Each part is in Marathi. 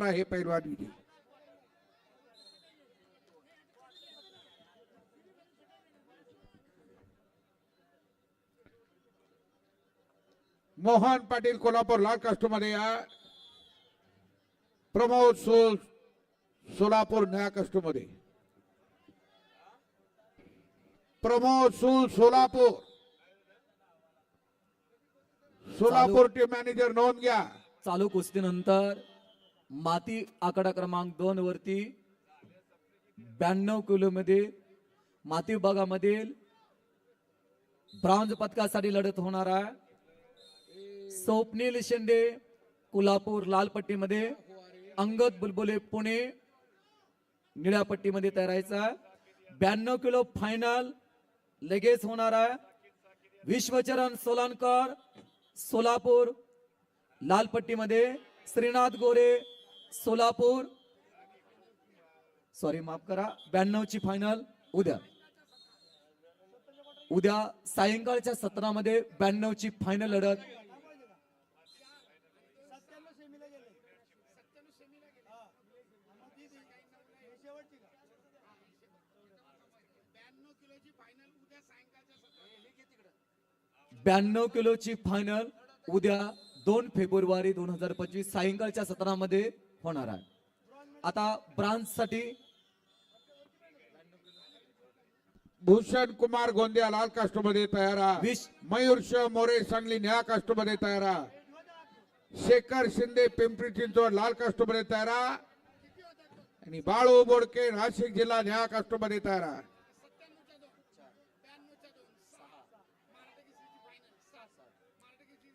होणार आहे पैलवान विधी मोहन पाटील कोल्हापूर लाल कास्टमध्ये या प्रमोद सोल सोलापूर नया कास्टमध्ये प्रमोद सोल सोलापूर। सोलापूर टीम मॅनेजर नोंद घ्या चालू कुस्तीनंतर माती आकडा क्रमांक दोन वरती ब्याण्णव किलोमध्ये माती विभागामधील ब्रॉन्झ पदकासाठी लढत होणार आहे. स्वप्नील शेंडे कोल्हापूर लालपट्टीमध्ये अंगद बुलबुले पुणे निळ्या पट्टीमध्ये तयारायचा ब्याण्णव किलो फायनल लगेच होणार आहे. विश्वचरण सोलानकर सोलापूर लालपट्टीमध्ये श्रीनाथ गोरे सोलापूर. सॉरी माफ करा. ब्याण्णव ची फायनल उद्या. उद्या सायंकाळच्या सत्रामध्ये ब्याण्णव ची फायनल लढत. ब्याण्णव किलोची फायनल उद्या दोन फेब्रुवारी दोन हजार पंचवीस सायंकाळच्या सत्रामध्ये होणार आहे आता ब्रांच साठी भूषण कुमार गोंदिया लाल कास्टमध्ये तयार आहे. विश मयूर शिव मोरे सांगली निळ्या कास्टमध्ये तयार आहे. शेखर शिंदे पिंपरी चिंचवड लाल कास्टमध्ये तयार आहे. आणि बाळू बोडके नाशिक जिल्हा निळ्या कास्टमध्ये तयार आहे.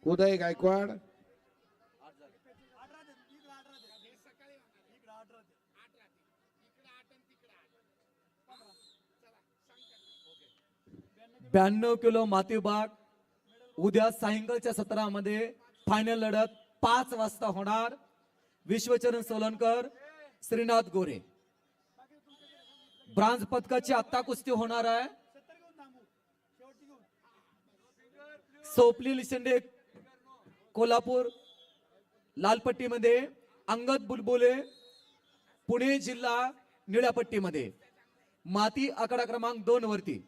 उदय गायकवाड ब्याण्णव किलो माती विभाग उद्या सायंकाळच्या सत्रामध्ये फायनल लढत पाच वाजता होणार. विश्वचरण सोलनकर श्रीनाथ गोरे. ब्रांज पदकाची आत्ता कुस्ती होणार आहे. सोपली शिंदे कोल्हापूर लालपट्टीमध्ये अंगद बुलबुले पुणे जिल्हा निळ्या पट्टीमध्ये माती आकडा क्रमांक दोन वरती.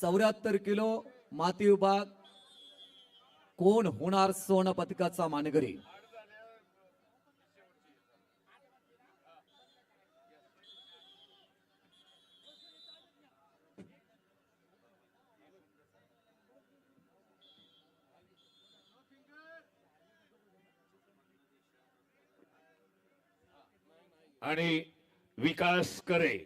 चौऱ्याहत्तर किलो माती विभाग. कोण होणार सोन मानगरी मानकरी? आणि विकास करे.